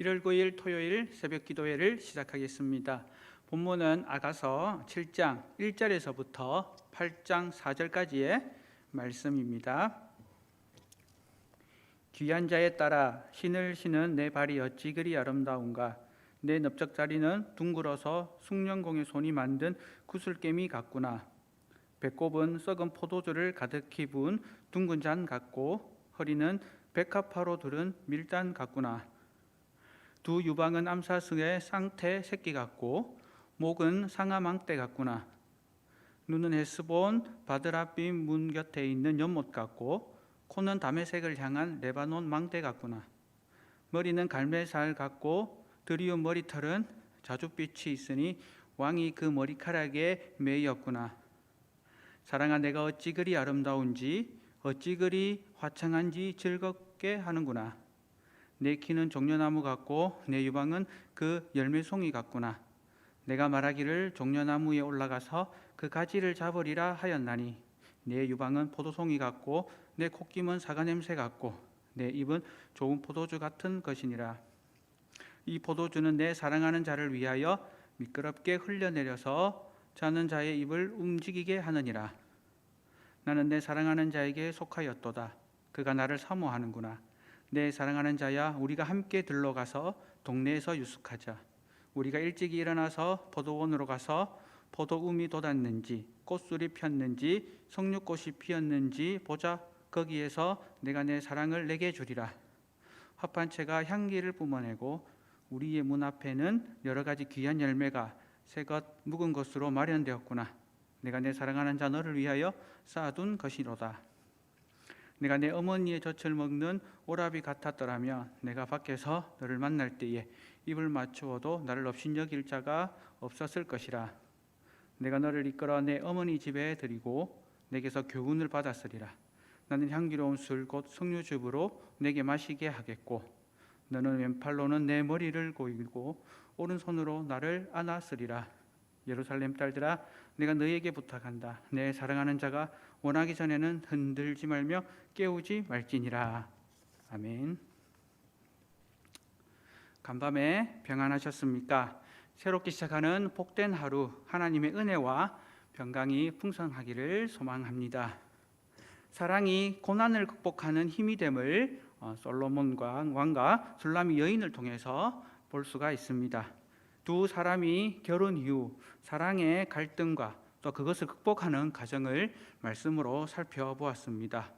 1월 9일 토요일 새벽 기도회를 시작하겠습니다. 본문은 아가서 7장 1절에서부터 8장 4절까지의 말씀입니다. 귀한 자에 따라 신을 신은 내 발이 어찌 그리 아름다운가 내 넓적다리는 둥글어서 숭령공의 손이 만든 구슬개미 같구나 배꼽은 썩은 포도주를 가득히 부은 둥근 잔 같고 허리는 백합화로 두른 밀단 같구나 두 유방은 암사승의 쌍태 새끼 같고 목은 상아망대 같구나. 눈은 헤스본 바드라빔 문 곁에 있는 연못 같고 코는 담의색을 향한 레바논 망대 같구나. 머리는 갈매살 같고 드리운 머리털은 자줏빛이 있으니 왕이 그 머리카락에 매였구나. 사랑아 내가 어찌 그리 아름다운지 어찌 그리 화창한지 즐겁게 하는구나 내 키는 종려나무 같고 내 유방은 그 열매송이 같구나. 내가 말하기를 종려나무에 올라가서 그 가지를 잡으리라 하였나니 내 유방은 포도송이 같고 내 콧김은 사과 냄새 같고 내 입은 좋은 포도주 같은 것이니라. 이 포도주는 내 사랑하는 자를 위하여 미끄럽게 흘려내려서 자는 자의 입을 움직이게 하느니라. 나는 내 사랑하는 자에게 속하였도다. 그가 나를 사모하는구나. 내 사랑하는 자야 우리가 함께 들러가서 동네에서 유숙하자. 우리가 일찍 일어나서 포도원으로 가서 포도움이 돋았는지 꽃술이 폈는지 석류꽃이 피었는지 보자. 거기에서 내가 내 사랑을 내게 주리라. 합판채가 향기를 뿜어내고 우리의 문 앞에는 여러 가지 귀한 열매가 새것 묵은 것으로 마련되었구나. 내가 내 사랑하는 자 너를 위하여 쌓아둔 것이로다 내가 내 어머니의 젖을 먹는 오라비 같았더라면 내가 밖에서 너를 만날 때에 입을 맞추어도 나를 없인 여길 자가 없었을 것이라. 내가 너를 이끌어 내 어머니 집에 드리고 내게서 교훈을 받았으리라. 나는 향기로운 술 곧 석류즙으로 내게 마시게 하겠고 너는 왼팔로는 내 머리를 고이고 오른손으로 나를 안았으리라 예루살렘 딸들아 내가 너에게 부탁한다. 내 사랑하는 자가 원하기 전에는 흔들지 말며 깨우지 말지니라. 아멘. 간밤에 평안하셨습니까? 새롭게 시작하는 복된 하루 하나님의 은혜와 평강이 풍성하기를 소망합니다. 사랑이 고난을 극복하는 힘이 됨을 어, 솔로몬과 왕과 술람이 여인을 통해서 볼 수가 있습니다 두 사람이 결혼 이후 사랑의 갈등과 또 그것을 극복하는 과정을 말씀으로 살펴보았습니다.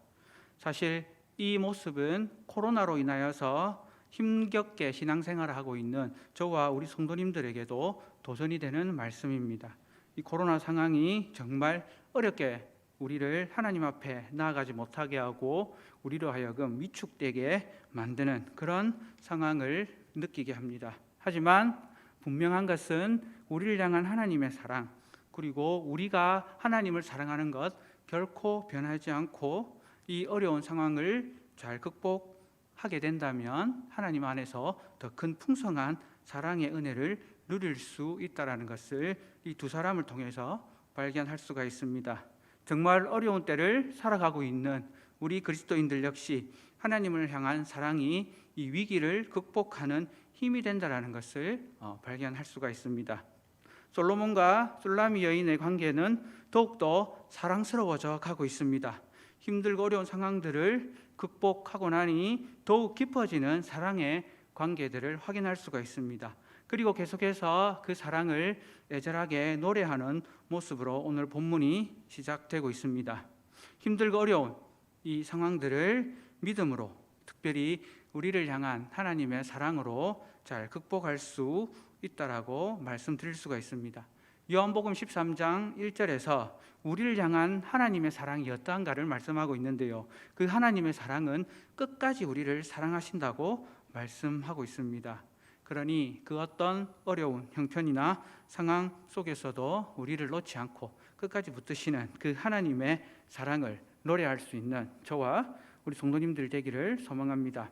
사실 이 모습은 코로나로 인하여서 힘겹게 신앙생활을 하고 있는 저와 우리 성도님들에게도 도전이 되는 말씀입니다. 이 코로나 상황이 정말 어렵게 우리를 하나님 앞에 나아가지 못하게 하고 우리로 하여금 위축되게 만드는 그런 상황을 느끼게 합니다. 하지만 분명한 것은 우리를 향한 하나님의 사랑 그리고 우리가 하나님을 사랑하는 것 결코 변하지 않고 이 어려운 상황을 잘 극복하게 된다면 하나님 안에서 더 큰 풍성한 사랑의 은혜를 누릴 수 있다라는 것을 이 두 사람을 통해서 발견할 수가 있습니다. 정말 어려운 때를 살아가고 있는 우리 그리스도인들 역시 하나님을 향한 사랑이 이 위기를 극복하는 힘이 된다라는 것을 어, 발견할 수가 있습니다. 솔로몬과 술라미 여인의 관계는 더욱더 사랑스러워져 가고 있습니다. 힘들고 어려운 상황들을 극복하고 나니 더욱 깊어지는 사랑의 관계들을 확인할 수가 있습니다. 그리고 계속해서 그 사랑을 애절하게 노래하는 모습으로 오늘 본문이 시작되고 있습니다. 힘들고 어려운 이 상황들을 믿음으로 특별히 우리를 향한 하나님의 사랑으로 잘 극복할 수 있다라고 말씀드릴 수가 있습니다. 요한복음 13장 1절에서 우리를 향한 하나님의 사랑이 어떠한가를 말씀하고 있는데요. 그 하나님의 사랑은 끝까지 우리를 사랑하신다고 말씀하고 있습니다. 그러니 그 어떤 어려운 형편이나 상황 속에서도 우리를 놓지 않고 끝까지 붙드시는 그 하나님의 사랑을 노래할 수 있는 저와 우리 성도님들 되기를 소망합니다.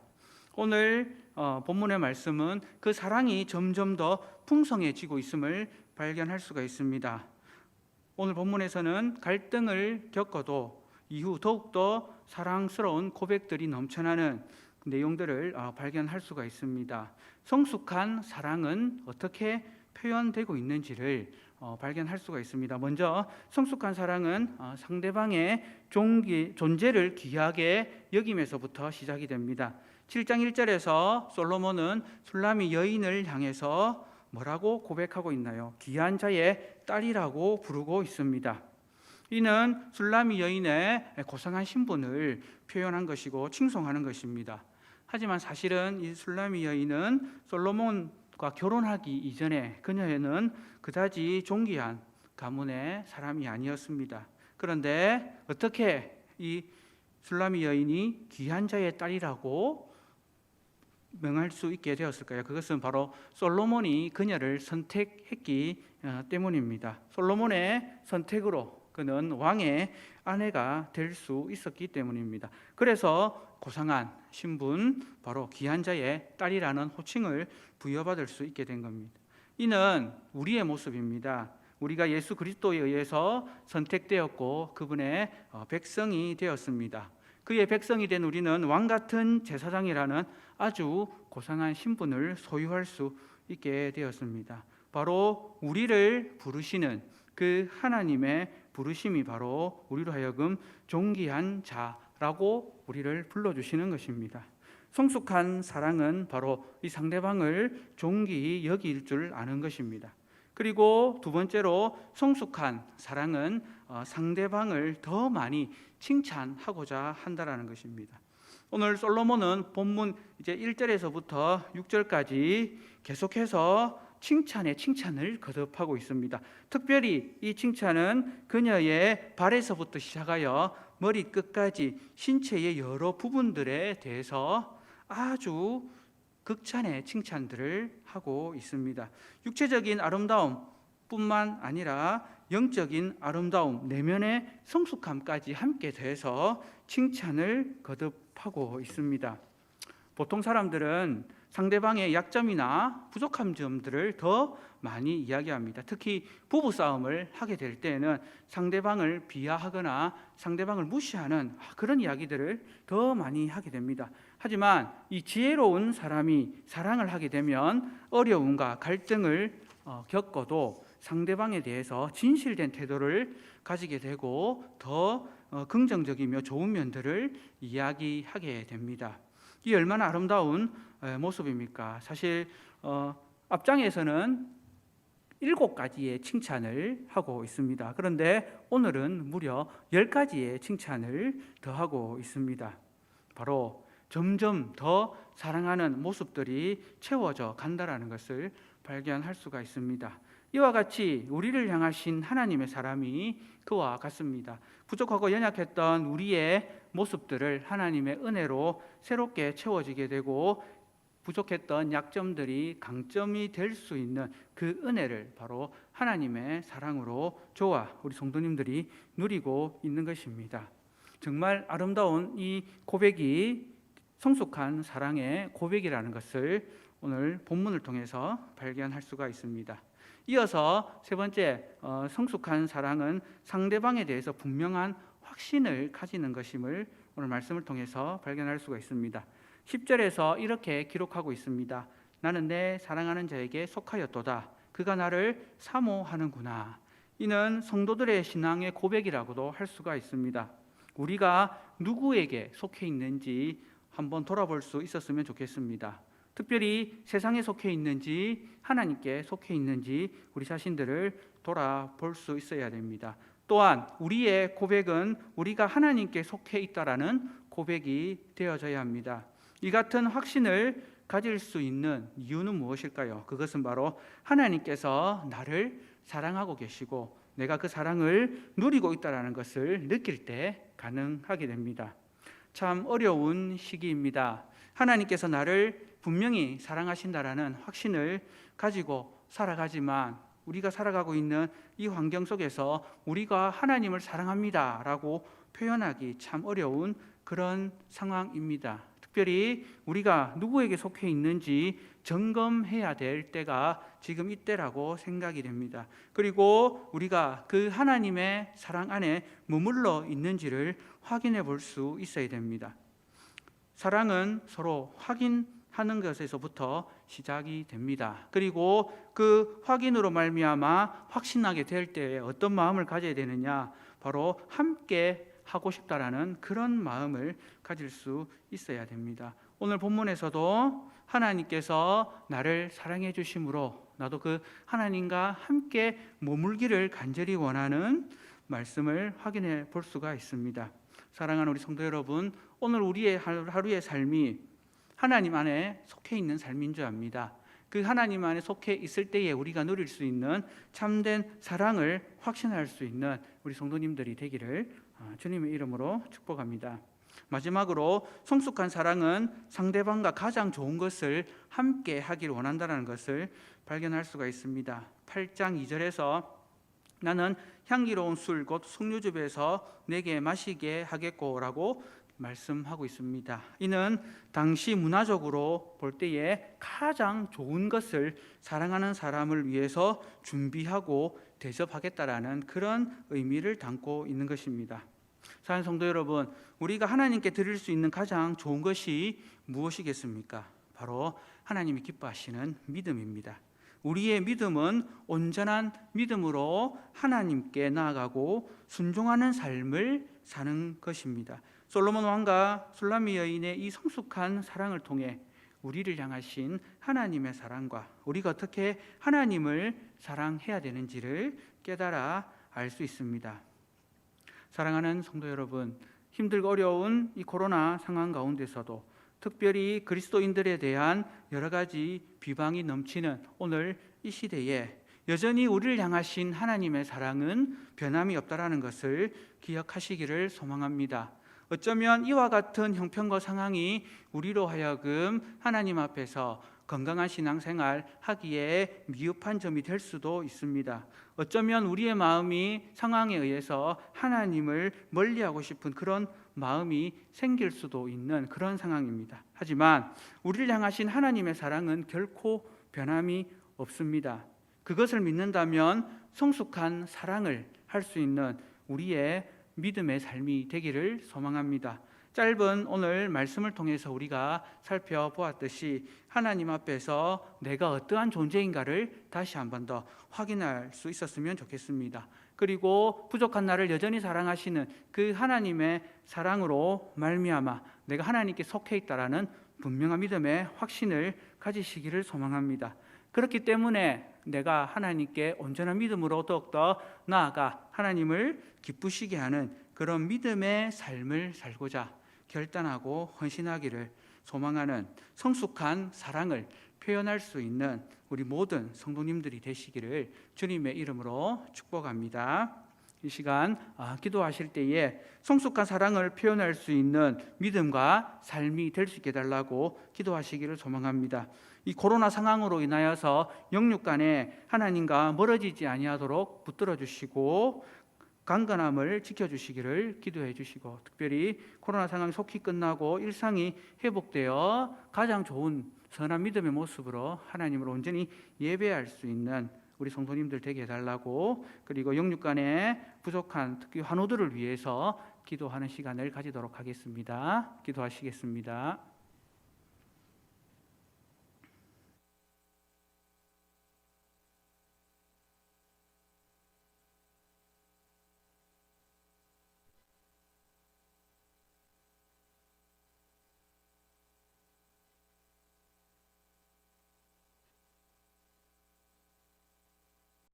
오늘 어, 본문의 말씀은 그 사랑이 점점 더 풍성해지고 있음을 발견할 수가 있습니다. 오늘 본문에서는 갈등을 겪어도 이후 더욱더 사랑스러운 고백들이 넘쳐나는 내용들을 어, 발견할 수가 있습니다. 성숙한 사랑은 어떻게 표현되고 있는지를 어, 발견할 수가 있습니다. 먼저 성숙한 사랑은 어, 상대방의 존귀, 존재를 귀하게 여김에서부터 시작이 됩니다. 7장 1절에서 솔로몬은 술람이 여인을 향해서 뭐라고 고백하고 있나요? 귀한 자의 딸이라고 부르고 있습니다. 이는 술람이 여인의 고상한 신분을 표현한 것이고 칭송하는 것입니다. 하지만 사실은 이 술람이 여인은 솔로몬 과 결혼하기 이전에 그녀는 그다지 존귀한 가문의 사람이 아니었습니다. 그런데 어떻게 이 술람이 여인이 귀한 자의 딸이라고 명할 수 있게 되었을까요? 그것은 바로 솔로몬이 그녀를 선택했기 어, 때문입니다. 솔로몬의 선택으로 그는 왕의 아내가 될 수 있었기 때문입니다. 그래서 고상한 신분, 바로 귀한 자의 딸이라는 호칭을 부여받을 수 있게 된 겁니다. 이는 우리의 모습입니다. 우리가 예수 그리스도에 의해서 선택되었고 그분의 어, 백성이 되었습니다. 그의 백성이 된 우리는 왕 같은 제사장이라는 아주 고상한 신분을 소유할 수 있게 되었습니다. 바로 우리를 부르시는 그 하나님의 부르심이 바로 우리로 하여금 존귀한 자 라고 우리를 불러주시는 것입니다. 성숙한 사랑은 바로 이 상대방을 존귀히 여길 줄 아는 것입니다. 그리고 두 번째로 성숙한 사랑은 어, 상대방을 더 많이 칭찬하고자 한다라는 것입니다. 오늘 솔로몬은 본문 이제 1절에서부터 6절까지 계속해서 칭찬에 칭찬을 거듭하고 있습니다. 특별히 이 칭찬은 그녀의 발에서부터 시작하여 머리 끝까지 신체의 여러 부분들에 대해서 아주 극찬의 칭찬들을 하고 있습니다. 육체적인 아름다움 뿐만 아니라 영적인 아름다움, 내면의 성숙함까지 함께 더해서 칭찬을 거듭하고 있습니다. 보통 사람들은 상대방의 약점이나 부족한 점들을 더 많이 이야기합니다. 특히 부부 싸움을 하게 될 때에는 상대방을 비하하거나 상대방을 무시하는 그런 이야기들을 더 많이 하게 됩니다. 하지만 이 지혜로운 사람이 사랑을 하게 되면 어려움과 갈등을 어, 겪어도 상대방에 대해서 진실된 태도를 가지게 되고 더 어, 긍정적이며 좋은 면들을 이야기하게 됩니다. 이 얼마나 아름다운 모습입니까? 사실 어, 앞장에서는 일곱 가지의 칭찬을 하고 있습니다. 그런데 오늘은 무려 열 가지의 칭찬을 더하고 있습니다. 바로 점점 더 사랑하는 모습들이 채워져 간다라는 것을 발견할 수가 있습니다. 이와 같이 우리를 향하신 하나님의 사람이 그와 같습니다. 부족하고 연약했던 우리의 모습들을 하나님의 은혜로 새롭게 채워지게 되고 부족했던 약점들이 강점이 될 수 있는 그 은혜를 바로 하나님의 사랑으로 저와 우리 성도님들이 누리고 있는 것입니다. 정말 아름다운 이 고백이 성숙한 사랑의 고백이라는 것을 오늘 본문을 통해서 발견할 수가 있습니다. 이어서 세 번째 어, 성숙한 사랑은 상대방에 대해서 분명한 확신을 가지는 것임을 오늘 말씀을 통해서 발견할 수가 있습니다. 10절에서 이렇게 기록하고 있습니다. 나는 내 사랑하는 자에게 속하였도다. 그가 나를 사모하는구나. 이는 성도들의 신앙의 고백이라고도 할 수가 있습니다. 우리가 누구에게 속해 있는지 한번 돌아볼 수 있었으면 좋겠습니다. 특별히 세상에 속해 있는지 하나님께 속해 있는지 우리 자신들을 돌아볼 수 있어야 됩니다. 또한 우리의 고백은 우리가 하나님께 속해 있다라는 고백이 되어져야 합니다. 이 같은 확신을 가질 수 있는 이유는 무엇일까요? 그것은 바로 하나님께서 나를 사랑하고 계시고 내가 그 사랑을 누리고 있다라는 것을 느낄 때 가능하게 됩니다. 참 어려운 시기입니다. 하나님께서 나를 분명히 사랑하신다라는 확신을 가지고 살아가지만 우리가 살아가고 있는 이 환경 속에서 우리가 하나님을 사랑합니다라고 표현하기 참 어려운 그런 상황입니다. 특별히 우리가 누구에게 속해 있는지 점검해야 될 때가 지금 이때라고 생각이 됩니다. 그리고 우리가 그 하나님의 사랑 안에 머물러 있는지를 확인해 볼 수 있어야 됩니다. 사랑은 서로 확인하는 것에서부터 시작이 됩니다. 그리고 그 확인으로 말미암아 확신하게 될 때에 어떤 마음을 가져야 되느냐? 바로 함께 하고 싶다라는 그런 마음을 가질 수 있어야 됩니다. 오늘 본문에서도 하나님께서 나를 사랑해 주심으로 나도 그 하나님과 함께 머물기를 간절히 원하는 말씀을 확인해 볼 수가 있습니다. 사랑하는 우리 성도 여러분, 오늘 우리의 하루의 삶이 하나님 안에 속해 있는 삶인 줄 압니다. 그 하나님 안에 속해 있을 때에 우리가 누릴 수 있는 참된 사랑을 확신할 수 있는 우리 성도님들이 되기를 아, 주님의 이름으로 축복합니다. 마지막으로 성숙한 사랑은 상대방과 가장 좋은 것을 함께 하기를 원한다는 것을 발견할 수가 있습니다. 8장 2절에서 나는 향기로운 술 곧 석류즙에서 내게 마시게 하겠고라고 말씀하고 있습니다. 이는 당시 문화적으로 볼 때에 가장 좋은 것을 사랑하는 사람을 위해서 준비하고 대접하겠다라는 그런 의미를 담고 있는 것입니다. 사랑하는 성도 여러분, 우리가 하나님께 드릴 수 있는 가장 좋은 것이 무엇이겠습니까? 바로 하나님이 기뻐하시는 믿음입니다. 우리의 믿음은 온전한 믿음으로 하나님께 나아가고 순종하는 삶을 사는 것입니다. 솔로몬 왕과 술라미 여인의 이 성숙한 사랑을 통해 우리를 향하신 하나님의 사랑과 우리가 어떻게 하나님을 사랑해야 되는지를 깨달아 알 수 있습니다. 사랑하는 성도 여러분, 힘들고 어려운 이 코로나 상황 가운데서도 특별히 그리스도인들에 대한 여러 가지 비방이 넘치는 오늘 이 시대에 여전히 우리를 향하신 하나님의 사랑은 변함이 없다라는 것을 기억하시기를 소망합니다. 어쩌면 이와 같은 형편과 상황이 우리로 하여금 하나님 앞에서 건강한 신앙생활 하기에 미흡한 점이 될 수도 있습니다. 어쩌면 우리의 마음이 상황에 의해서 하나님을 멀리하고 싶은 그런 마음이 생길 수도 있는 그런 상황입니다. 하지만 우리를 향하신 하나님의 사랑은 결코 변함이 없습니다. 그것을 믿는다면 성숙한 사랑을 할 수 있는 우리의 믿음의 삶이 되기를 소망합니다. 짧은 오늘 말씀을 통해서 우리가 살펴보았듯이 하나님 앞에서 내가 어떠한 존재인가를 다시 한 번 더 확인할 수 있었으면 좋겠습니다. 그리고 부족한 나를 여전히 사랑하시는 그 하나님의 사랑으로 말미암아 내가 하나님께 속해 있다라는 분명한 믿음의 확신을 가지시기를 소망합니다. 그렇기 때문에 내가 하나님께 온전한 믿음으로 더욱더 나아가 하나님을 기쁘시게 하는 그런 믿음의 삶을 살고자 결단하고 헌신하기를 소망하는 성숙한 사랑을 표현할 수 있는 우리 모든 성도님들이 되시기를 주님의 이름으로 축복합니다. 이 시간 아, 기도하실 때에 성숙한 사랑을 표현할 수 있는 믿음과 삶이 될 수 있게 달라고 기도하시기를 소망합니다. 이 코로나 상황으로 인하여서 영육 간에 하나님과 멀어지지 아니하도록 붙들어 주시고 강건함을 지켜주시기를 기도해 주시고 특별히 코로나 상황이 속히 끝나고 일상이 회복되어 가장 좋은 선한 믿음의 모습으로 하나님을 온전히 예배할 수 있는 우리 성도님들 되게 해달라고 그리고 영육 간에 부족한 특히 환우들을 위해서 기도하는 시간을 가지도록 하겠습니다. 기도하시겠습니다.